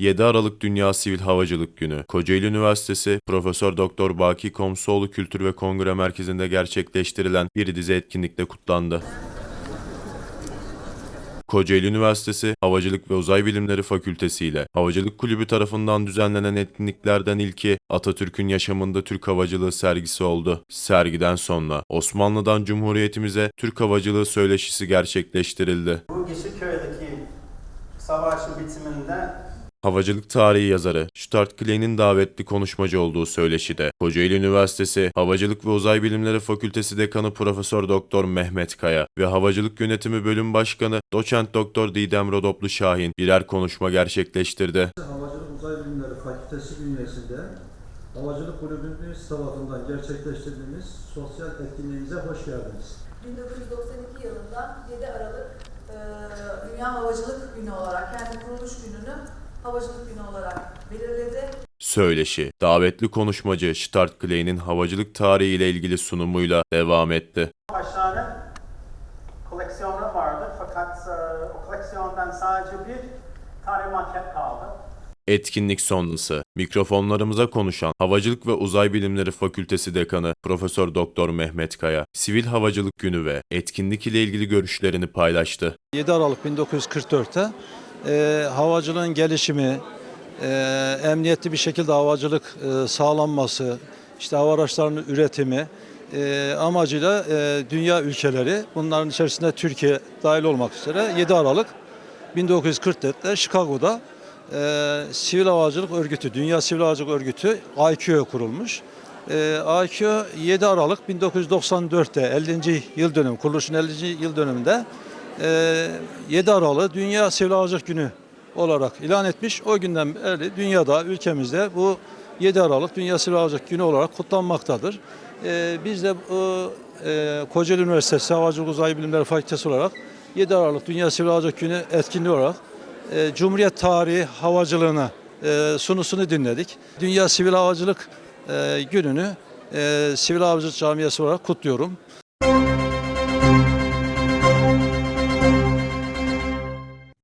7 Aralık Dünya Sivil Havacılık Günü. Kocaeli Üniversitesi Profesör Doktor Baki Komsoğlu Kültür ve Kongre Merkezi'nde gerçekleştirilen bir dizi etkinlikle kutlandı. Kocaeli Üniversitesi Havacılık ve Uzay Bilimleri Fakültesi ile Havacılık Kulübü tarafından düzenlenen etkinliklerden ilki Atatürk'ün yaşamında Türk havacılığı sergisi oldu. Sergiden sonra Osmanlı'dan Cumhuriyetimize Türk havacılığı söyleşisi gerçekleştirildi. Bu Yeşilköy'deki savaşın bitiminde Havacılık tarihi yazarı Stuart Klein'in davetli konuşmacı olduğu söyleşide Kocaeli Üniversitesi Havacılık ve Uzay Bilimleri Fakültesi Dekanı Profesör Doktor Mehmet Kaya ve Havacılık Yönetimi Bölüm Başkanı Doçent Doktor Didem Rodoplu Şahin birer konuşma gerçekleştirdi. Havacılık Uzay Bilimleri Fakültesi bünyesinde Havacılık Kulübümüz tarafından gerçekleştirdiğimiz sosyal etkinliğimize hoş geldiniz. 1992 yılında 7 Aralık e, Dünya Havacılık Günü olarak kendi kuruluş gününü Havacılık Günü olarak belirledi. Söyleşi, davetli konuşmacı Stuart Klein'in havacılık tarihi ile ilgili sunumuyla devam etti. kaç tane koleksiyonu vardı fakat e, o koleksiyondan sadece bir tane maket kaldı. Etkinlik sonrası mikrofonlarımıza konuşan Havacılık ve Uzay Bilimleri Fakültesi Dekanı Profesör Doktor Mehmet Kaya, Sivil Havacılık Günü ve etkinlik ile ilgili görüşlerini paylaştı. 7 Aralık 1944'te e, havacılığın gelişimi, e, emniyetli bir şekilde havacılık e, sağlanması, işte hava araçlarının üretimi e, amacıyla e, dünya ülkeleri, bunların içerisinde Türkiye dahil olmak üzere 7 Aralık 1944'te Chicago'da e, Sivil Havacılık Örgütü, Dünya Sivil Havacılık Örgütü ICAO kurulmuş. E, ICAO 7 Aralık 1994'te 50. yıl dönümü, kuruluşun 50. yıl dönümünde 7 Aralık Dünya Sivil Havacılık Günü olarak ilan etmiş. O günden beri dünyada, ülkemizde bu 7 Aralık Dünya Sivil Havacılık Günü olarak kutlanmaktadır. E, biz de e, Kocaeli Üniversitesi Havacılık Uzay Bilimleri Fakültesi olarak 7 Aralık Dünya Sivil Havacılık Günü etkinliği olarak e, Cumhuriyet tarihi havacılığına e, sunusunu dinledik. Dünya Sivil Havacılık Günü'nü Sivil Havacılık Camiası olarak kutluyorum.